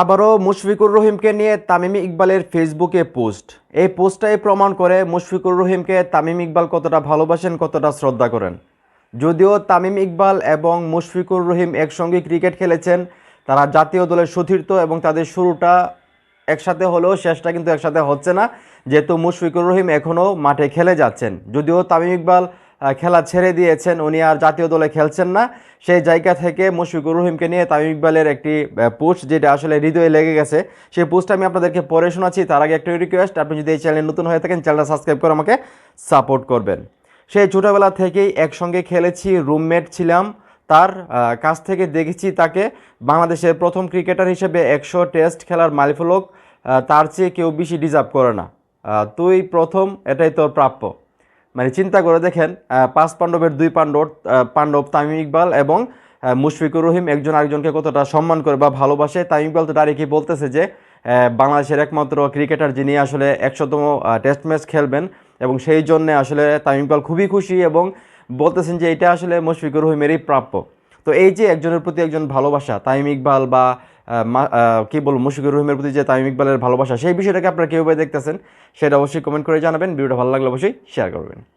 আবারও মুশফিকুর রহিমকে নিয়ে তামিম ইকবালের ফেসবুকে পোস্ট। এই পোস্টটাই প্রমাণ করে মুশফিকুর রহিমকে তামিম ইকবাল কতটা ভালোবাসেন, কতটা শ্রদ্ধা করেন। যদিও তামিম ইকবাল এবং মুশফিকুর রহিম একসঙ্গে ক্রিকেট খেলেছেন, তারা জাতীয় দলের সতীর্থ এবং তাদের শুরুটা একসাথে হলেও শেষটা কিন্তু একসাথে হচ্ছে না, যেহেতু মুশফিকুর রহিম এখনও মাঠে খেলে যাচ্ছেন। যদিও তামিম ইকবাল খেলা ছেড়ে দিয়েছেন। উনি আর জাতীয় দলে খেলছেন না। সেই জায়গা থেকে মুশফিকুর রহিমকে নিয়ে তামিম ইকবালের একটি পোস্ট যেটা আসলে হৃদয়ে লেগে গেছে। সেই পোস্টটা আমি আপনাদেরকে পড়ে শোনাচ্ছি। তার আগে একটা রিকোয়েস্ট আপনি যদি এই চ্যানেল নতুন হয়ে থাকেন চ্যানেলটা সাবস্ক্রাইব করে আমাকে সাপোর্ট করবেন। সেই ছোটোবেলা থেকেই একসঙ্গে খেলেছি রুমমেট ছিলাম। তার কাছ থেকে দেখেছি তাকে। বাংলাদেশের প্রথম ক্রিকেটার হিসেবে একশো টেস্ট খেলার মালিফলক তার চেয়ে কেউ বেশি ডিজার্ভ করে না। তুই প্রথম, এটাই তোর প্রাপ্য। মানে চিন্তা করে দেখেন পাঁচ পাণ্ডবের দুই পাণ্ডব পাণ্ডব তামিম ইকবাল এবং মুশফিকুর রহিম একজন আরেকজনকে কতটা সম্মান করে বা ভালোবাসে। তামিম ইকবাল তো ডাইরেক্টই বলতেছে যে বাংলাদেশের একমাত্র ক্রিকেটার যিনি আসলে একশোতম টেস্ট ম্যাচ খেলবেন এবং সেই জন্যে আসলে তামিম ইকবাল খুবই খুশি এবং বলতেছেন যে এটা আসলে মুশফিকুর রহিমেরই প্রাপ্য। তো এই যে একজনের প্রতি একজন ভালোবাসা, তামিম ইকবাল বা কি বলব মুশফিকুর রহিমের প্রতি যে তামিম ইকবালের ভালোবাসা, সেই বিষয়টাকে আপনারা কীভাবে দেখতেছেন, সেটা অবশ্যই কমেন্ট করে জানাবেন। ভিডিওটা ভালো লাগলে অবশ্যই শেয়ার করবেন।